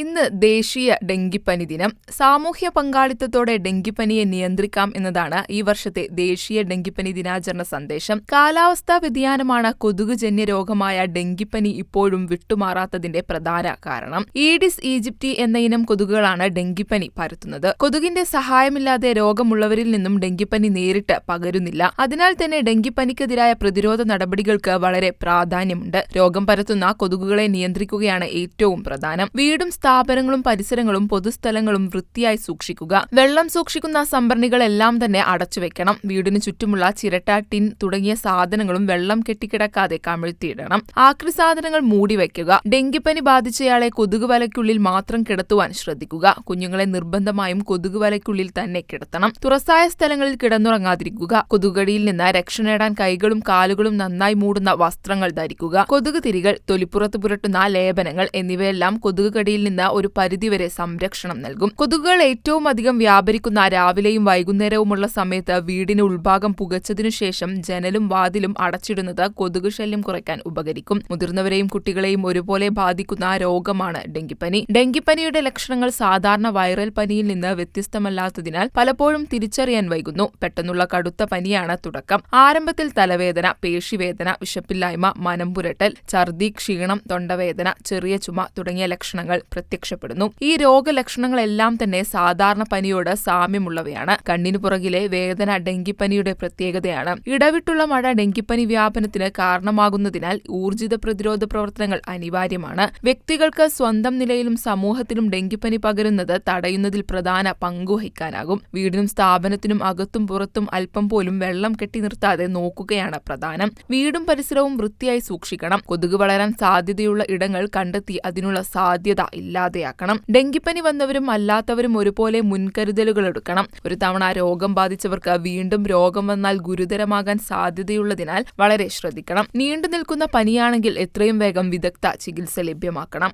ഇന്ന് ദേശീയ ഡെങ്കിപ്പനി ദിനം. സാമൂഹ്യ പങ്കാളിത്തത്തോടെ ഡെങ്കിപ്പനിയെ നിയന്ത്രിക്കാം എന്നതാണ് ഈ വർഷത്തെ ദേശീയ ഡെങ്കിപ്പനി ദിനാചരണ സന്ദേശം. കാലാവസ്ഥാ വ്യതിയാനമാണ് കൊതുകുജന്യ രോഗമായ ഡെങ്കിപ്പനി ഇപ്പോഴും വിട്ടുമാറാത്തതിന്റെ പ്രധാന കാരണം. ഈഡിസ് ഈജിപ്റ്റി എന്ന ഇനം കൊതുകുകളാണ് ഡെങ്കിപ്പനി പരത്തുന്നത്. കൊതുകിന്റെ സഹായമില്ലാതെ രോഗമുള്ളവരിൽ നിന്നും ഡെങ്കിപ്പനി നേരിട്ട് പകരുന്നില്ല. അതിനാൽ തന്നെ ഡെങ്കിപ്പനിക്കെതിരായ പ്രതിരോധ നടപടികൾക്ക് വളരെ പ്രാധാന്യമുണ്ട്. രോഗം പരത്തുന്ന കൊതുകുകളെ നിയന്ത്രിക്കുകയാണ് ഏറ്റവും പ്രധാനം. വീടും സ്ഥാപനങ്ങളും പരിസരങ്ങളും പൊതുസ്ഥലങ്ങളും വൃത്തിയായി സൂക്ഷിക്കുക. വെള്ളം സൂക്ഷിക്കുന്ന സംഭരണികളെല്ലാം തന്നെ അടച്ചുവെക്കണം. വീടിനു ചുറ്റുമുള്ള ചിരട്ട ടിൻ തുടങ്ങിയ സാധനങ്ങളും വെള്ളം കെട്ടിക്കിടക്കാതെ കമിഴ്ത്തിയിടണം. ആക്രി സാധനങ്ങൾ മൂടിവെക്കുക. ഡെങ്കിപ്പനി ബാധിച്ചയാളെ കൊതുക് വലയ്ക്കുള്ളിൽ മാത്രം കിടത്തുവാൻ ശ്രദ്ധിക്കുക. കുഞ്ഞുങ്ങളെ നിർബന്ധമായും കൊതുക് വലയ്ക്കുള്ളിൽ തന്നെ കിടത്തണം. തുറസായ സ്ഥലങ്ങളിൽ കിടന്നുറങ്ങാതിരിക്കുക. കൊതുകടിയിൽ നിന്ന് രക്ഷ നേടാൻ കൈകളും കാലുകളും നന്നായി മൂടുന്ന വസ്ത്രങ്ങൾ ധരിക്കുക. കൊതുക് തിരികൾ തൊലിപ്പുറത്ത് പുരട്ടുന്ന ലേപനങ്ങൾ എന്നിവയെല്ലാം കൊതുക് കടിയിൽ നിന്ന് ഒരു പരിധിവരെ സംരക്ഷണം നൽകും. കൊതുകുകൾ ഏറ്റവും അധികം വ്യാപരിക്കുന്ന രാവിലെയും വൈകുന്നേരവുമുള്ള സമയത്ത് വീടിന് ഉൾഭാഗം പുകച്ചതിനു ശേഷം ജനലും വാതിലും അടച്ചിടുന്നത് കൊതുക് ശല്യം കുറയ്ക്കാൻ ഉപകരിക്കും. മുതിർന്നവരെയും കുട്ടികളെയും ഒരുപോലെ ബാധിക്കുന്ന രോഗമാണ് ഡെങ്കിപ്പനി. ഡെങ്കിപ്പനിയുടെ ലക്ഷണങ്ങൾ സാധാരണ വൈറൽ പനിയിൽ നിന്ന് വ്യത്യസ്തമല്ലാത്തതിനാൽ പലപ്പോഴും തിരിച്ചറിയാൻ വൈകുന്നു. പെട്ടെന്നുള്ള കടുത്ത പനിയാണ് തുടക്കം. ആരംഭത്തിൽ തലവേദന പേശിവേദന വിശപ്പില്ലായ്മ മനംപുരട്ടൽ ഛർദി ക്ഷീണം തൊണ്ടവേദന ചെറിയ ചുമ തുടങ്ങിയ ലക്ഷണങ്ങൾ പ്രത്യക്ഷപ്പെടുന്നു. ഈ രോഗലക്ഷണങ്ങളെല്ലാം തന്നെ സാധാരണ പനിയോട് സാമ്യമുള്ളവയാണ്. കണ്ണിനു പുറകിലെ വേദന ഡെങ്കിപ്പനിയുടെ പ്രത്യേകതയാണ്. ഇടവിട്ടുള്ള മഴ ഡെങ്കിപ്പനി വ്യാപനത്തിന് കാരണമാകുന്നതിനാൽ ഊർജിത പ്രതിരോധ പ്രവർത്തനങ്ങൾ അനിവാര്യമാണ്. വ്യക്തികൾക്ക് സ്വന്തം നിലയിലും സമൂഹത്തിലും ഡെങ്കിപ്പനി പകരുന്നത് തടയുന്നതിൽ പ്രധാന പങ്കുവഹിക്കാനാകും. വീടിനും സ്ഥാപനത്തിനും അകത്തും പുറത്തും അല്പം പോലും വെള്ളം കെട്ടി നിർത്താതെ നോക്കുകയാണ് പ്രധാനം. വീടും പരിസരവും വൃത്തിയായി സൂക്ഷിക്കണം. കൊതുക് വളരാൻ സാധ്യതയുള്ള ഇടങ്ങൾ കണ്ടെത്തി അതിനുള്ള സാധ്യത ഇല്ലാതെയാക്കണം. ഡെങ്കിപ്പനി വന്നവരും അല്ലാത്തവരും ഒരുപോലെ മുൻകരുതലുകൾ എടുക്കണം. ഒരു തവണ രോഗം ബാധിച്ചവർക്ക് വീണ്ടും രോഗം വന്നാൽ ഗുരുതരമാകാൻ സാധ്യതയുള്ളതിനാൽ വളരെ ശ്രദ്ധിക്കണം. നീണ്ടു നിൽക്കുന്ന പനിയാണെങ്കിൽ എത്രയും വേഗം വിദഗ്ധ ചികിത്സ ലഭ്യമാക്കണം.